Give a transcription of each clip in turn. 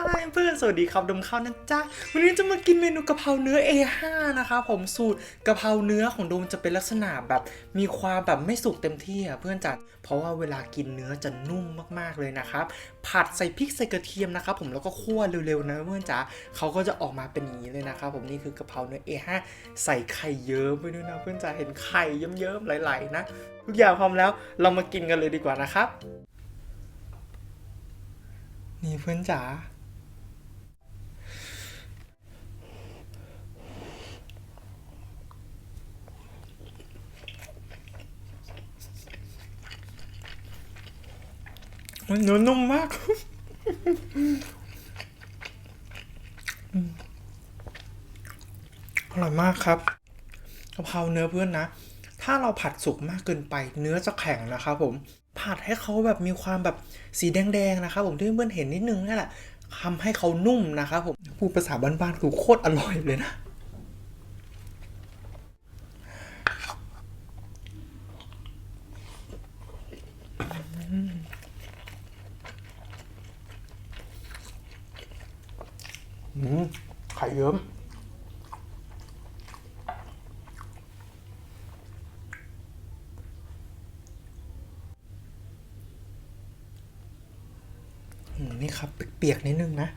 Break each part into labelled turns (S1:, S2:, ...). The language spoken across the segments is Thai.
S1: ายเพื่อนสวัสดีครับดมข้าวนะจ๊ะวันนี้จะมากินเมนูกะเพราเนื้อ A5 นะคะผมสูตรกะเพราเนื้อของโดมจะเป็นลักษณะแบบมีความแบบไม่สุกเต็มที่อะเพื่อนจัดเพราะว่าเวลากินเนื้อจะนุ่มมากๆเลยนะครับผัดใส่พริกใส่กระเทียมนะครับผมแล้วก็คั่วเร็วๆนะเพื่อนจ๋าเขาก็จะออกมาเป็นอย่างนี้เลยนะครับผมนี่คือกะเพราเนื้อ A5 ใส่ไข่เยิ้มไปด้วยนะเพื่อนจ๋าเห็นไข่เยิ้มๆไหลๆนะทุกอย่างพร้อมแล้วเรามากินกันเลยดีกว่านะครับ นี่เพื่อนจ๋า มันเนื้อนุ่มมากอร่อยมากครับกะเพราเนื้อเพื่อนนะ ถ้าเราผัดสุกมากเกินไป เนื้อจะแข็งนะครับผมผัดให้เขาแบบมีความแบบสีแดงๆนะครับผมที่เพื่อนเห็นนิดนึงนั่นแหละทำให้เขานุ่มนะครับผมพูดภาษาบ้านๆคือโคตรอร่อยเลยนะ ไข่เยิ้มอืมนี่ครับเปียกๆนิดนึงนะ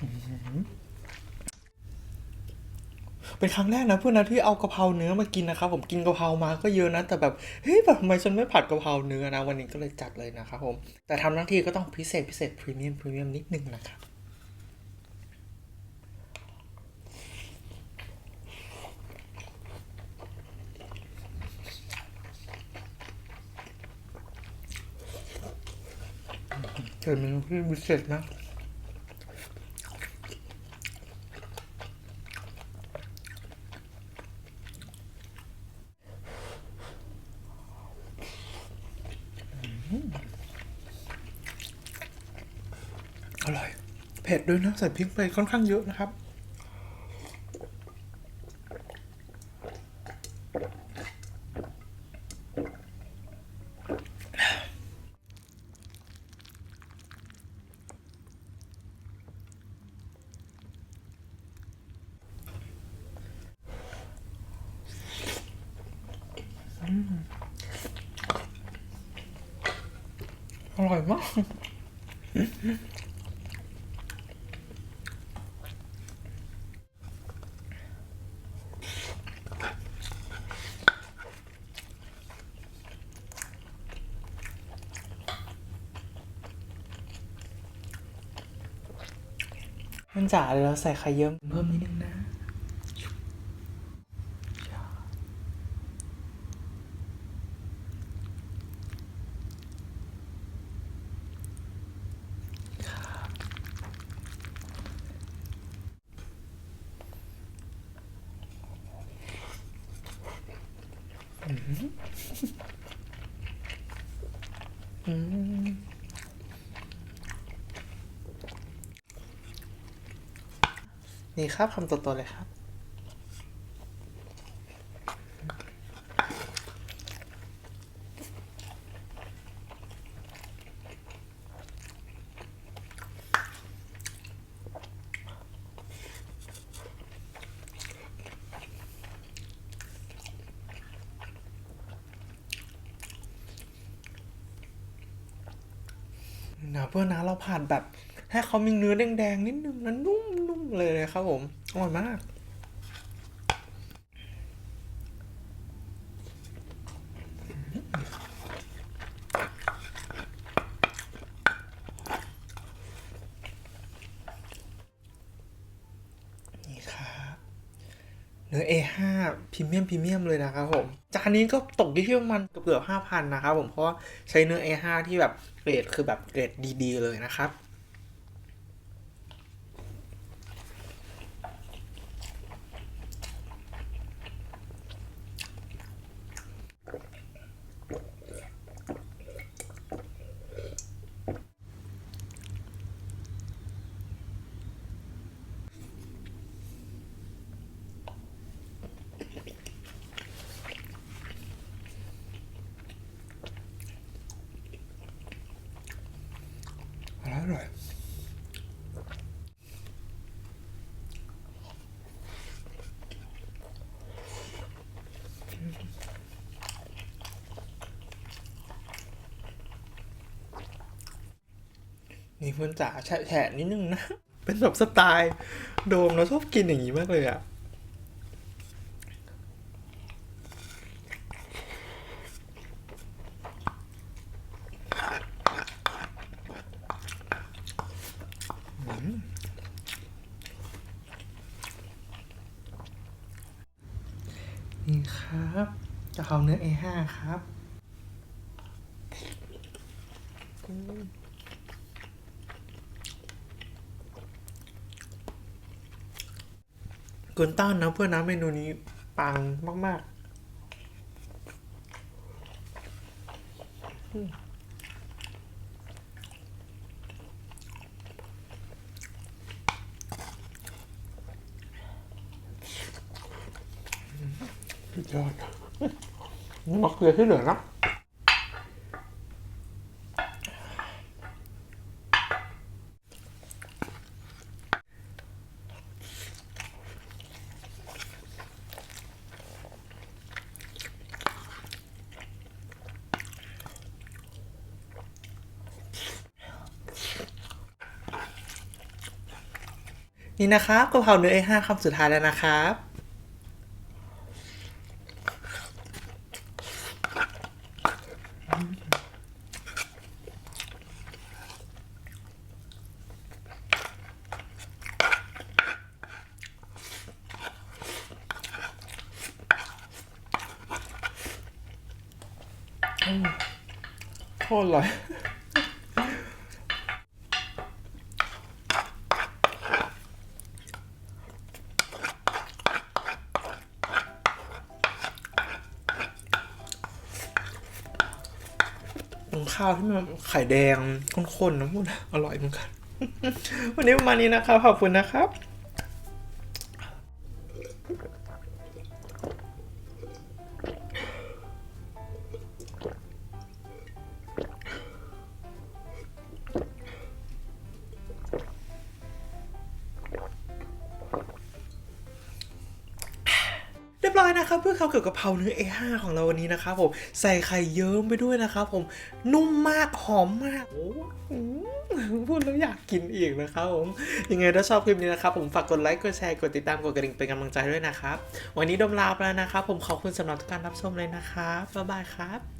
S1: อืม เป็นครั้งแรกนะเพื่อนนะที่เอากะเพราเนื้อมากินนะครับผมกินกะเพรามาก็เยอะนะแต่แบบเฮ้ยแบบทำไมฉันไม่ผัดกะเพราเนื้อนะวันนี้ก็เลยจัดเลยนะครับผมแต่ทำทั้งทีก็ต้องพิเศษพิเศษพรีเมียมพรีเมียมนิดนึงนะครับเกิดเมนูที่พิเศษนะ อร่อย เผ็ดด้วยนะใส่พริกไปค่อนข้างเยอะนะครับ อร่อยมาก มันจ๋าเลยเราใส่ไข่เยิ้มเพิ่มนิดนึงนะอืม นี่ครับคำโตๆเลยครับ นะเพื่อนนะเราผ่านแบบ ให้เขามีเนื้อแดงๆนิดนึงนะนุ่มๆเลยนะครับผมอร่อยมากนี่ครับเนื้อ A5 พรีเมียมพรีเมียมเลยนะครับผม จานนี้ก็ตกที่ประมาณเกือบห้าพันนะครับผม เพราะว่าใช้เนื้อ A5 ที่แบบเกรดคือแบบเกรดดี ๆ เลยนะครับ นี่เพื่อนจ๋าแฉะนิดนึงนะ เป็นแบบสไตล์ โดมเราชอบกินอย่างนี้มากเลยอะนี่ครับกะเพราเนื้อ A5 ครับ เกินต้านนะเพื่อนนะเมนูนี้ปังมากๆอืมสุดยอดนี่มะเขือที่เหลือนะ นี่นะครับกะเพราเนื้อ A5 คำสุดท้ายแล้วนะครับโคตรอร่อย ข้าวที่มันไข่แดงข้นๆนะพูดอร่อยเหมือนกัน วันนี้ประมาณนี้นะครับขอบคุณนะครับ ร้อยนะครับเพื่อข้าเกี่ยวกับกะเพราเนื้อ A5 ของเราวันนี้นะครับผมใส่ไข่เยิ้มไปด้วยนะครับผมนุ่มมากหอมมากโอ้พูดแล้วอยากกินอีกนะครับผมยังไงถ้าชอบคลิปนี้นะครับผมฝากกดไลค์กดแชร์กดติดตามกดกระดิ่งเป็นกำลังใจด้วยนะครับ วันนี้ดมลาไปแล้วนะครับผมขอบคุณสำหรับทุกการรับชมเลยนะครับบ๊ายบายครับ